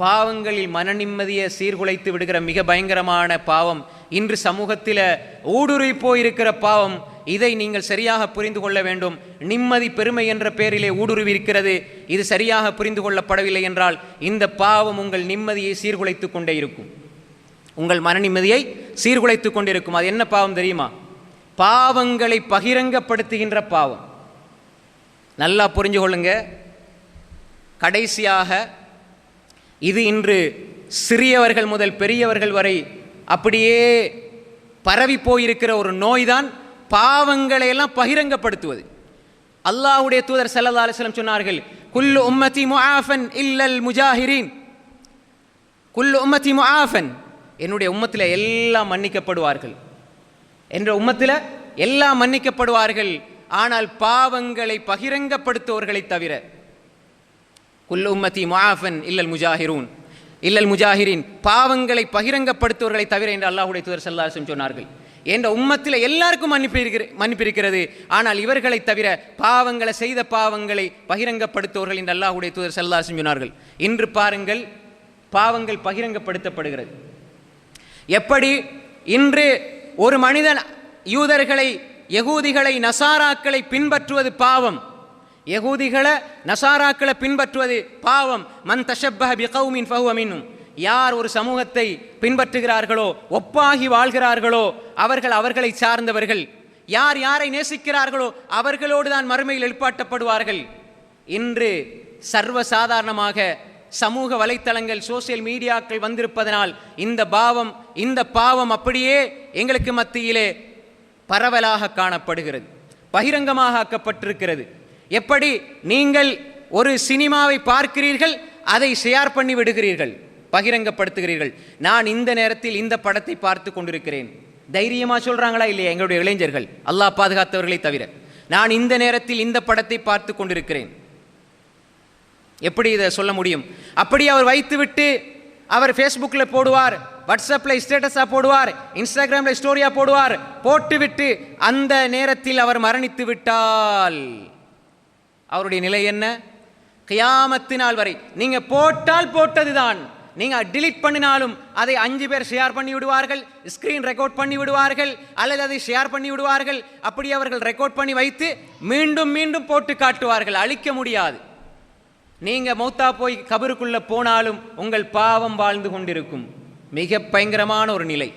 பாவங்களில் மன நிம்மதியை சீர்குலைத்து விடுகிற மிக பயங்கரமான பாவம் இன்று சமூகத்தில் ஊடுருவி போயிருக்கிற பாவம் இதை நீங்கள் சரியாக புரிந்து கொள்ள வேண்டும். நிம்மதி பெருமை என்ற பெயரிலே ஊடுருவி இருக்கிறது. இது சரியாக புரிந்து கொள்ளப்படவில்லை என்றால் இந்த பாவம் உங்கள் நிம்மதியை சீர்குலைத்து கொண்டே இருக்கும். உங்கள் மன நிம்மதியை சீர்குலைத்து கொண்டிருக்கும். அது என்ன பாவம் தெரியுமா? பாவங்களை பகிரங்கப்படுத்துகின்ற பாவம். நல்லா புரிஞ்சு கொள்ளுங்க கடைசியாக இது இன்று சிறியவர்கள் முதல் பெரியவர்கள் வரை அப்படியே பரவி போயிருக்கிற ஒரு நோய்தான் பாவங்களை எல்லாம் பகிரங்கப்படுத்துவது. அல்லாஹ்வுடைய தூதர் ஸல்லல்லாஹு அலிஸ்லம் சொன்னார்கள் குல்லு உம்மதி முஆஃபன் இல்லல் முஜாஹிரீன். குல்லு உம்மதி முஆஃபன். என்னுடைய உம்மத்தில் எல்லாம் மன்னிக்கப்படுவார்கள். என்ற உம்மத்தில் எல்லாம் மன்னிக்கப்படுவார்கள். ஆனால் பாவங்களை பகிரங்கப்படுத்துவர்களை தவிர குல் உம்மதி முஆஃபன் இல்லல் முஜாஹிரூன். இல்லல் முஜாஹிரின். பாவங்களை பகிரங்கப்படுத்துவர்களை தவிர என்று அல்லாஹுடைய தூதர் செல்லாசம் சொன்னார்கள். என்ற உம்மத்தில் எல்லாருக்கும் மன்னிப்பிருக்கிற மன்னிப்பிருக்கிறது. ஆனால் இவர்களை தவிர பாவங்களை செய்த பாவங்களை பகிரங்கப்படுத்துவர்கள் என்று அல்லாஹுடைய தூதர் செல்லாசம் சொன்னார்கள். இன்று பாருங்கள் பாவங்கள் பகிரங்கப்படுத்தப்படுகிறது. எப்படி? இன்று ஒரு மனிதன் யூதர்களை யகூதிகளை நசாராக்களை பின்பற்றுவது பாவம். யகூதிகளை நசாராக்களை பின்பற்றுவது பாவம். மன் தஷப்பஹ பிகவுமின் ஃபஹுவமின்னும் யார் ஒரு சமூகத்தை பின்பற்றுகிறார்களோ ஒப்பாகி வாழ்கிறார்களோ அவர்கள் அவர்களை சார்ந்தவர்கள். யார் யாரை நேசிக்கிறார்களோ அவர்களோடு தான் மறுமையில் எழுப்பாட்டப்படுவார்கள். இன்று சர்வசாதாரணமாக சமூக வலைத்தளங்கள் சோசியல் மீடியாக்கள் வந்திருப்பதனால் இந்த பாவம் இந்த பாவம் அப்படியே எங்களுக்கு மத்தியிலே பரவலாக காணப்படுகிறது. பகிரங்கமாக ஆக்கப்பட்டிருக்கிறது. எப்படி நீங்கள் ஒரு சினிமாவை பார்க்கிறீர்கள் அதை ஷேர் பண்ணி விடுகிறீர்கள் பகிரங்கப்படுத்துகிறீர்கள். நான் இந்த நேரத்தில் இந்த படத்தை பார்த்து கொண்டிருக்கிறேன். தைரியமாக சொல்கிறாங்களா இல்லையா எங்களுடைய இளைஞர்கள்? அல்லாஹ் பாதுகாத்தவர்களை தவிர. நான் இந்த நேரத்தில் இந்த படத்தை பார்த்து கொண்டிருக்கிறேன். எப்படி இதை சொல்ல முடியும்? அப்படி அவர் வைத்துவிட்டு அவர் ஃபேஸ்புக்கில் போடுவார் வாட்ஸ்அப்பில் ஸ்டேட்டஸாக போடுவார் இன்ஸ்டாகிராமில் ஸ்டோரியாக போடுவார் போட்டுவிட்டு அந்த நேரத்தில் அவர் மரணித்து விட்டால் அவருடைய நிலை என்ன? கியாமத்தினால் வரை. நீங்கள் போட்டால் போட்டது தான் நீங்கள் டிலீட் பண்ணினாலும் அதை அஞ்சு பேர் ஷேர் பண்ணி விடுவார்கள் ஸ்க்ரீன் ரெக்கார்ட் பண்ணி விடுவார்கள் அல்லது அதை ஷேர் பண்ணி விடுவார்கள். அப்படி அவர்கள் ரெக்கார்ட் பண்ணி வைத்து மீண்டும் மீண்டும் போட்டு காட்டுவார்கள். அழிக்க முடியாது. நீங்கள் மௌத்தா போய் கபருக்குள்ளே போனாலும் உங்கள் பாவம் வாழ்ந்து கொண்டிருக்கும். மிக பயங்கரமான ஒரு நிலை.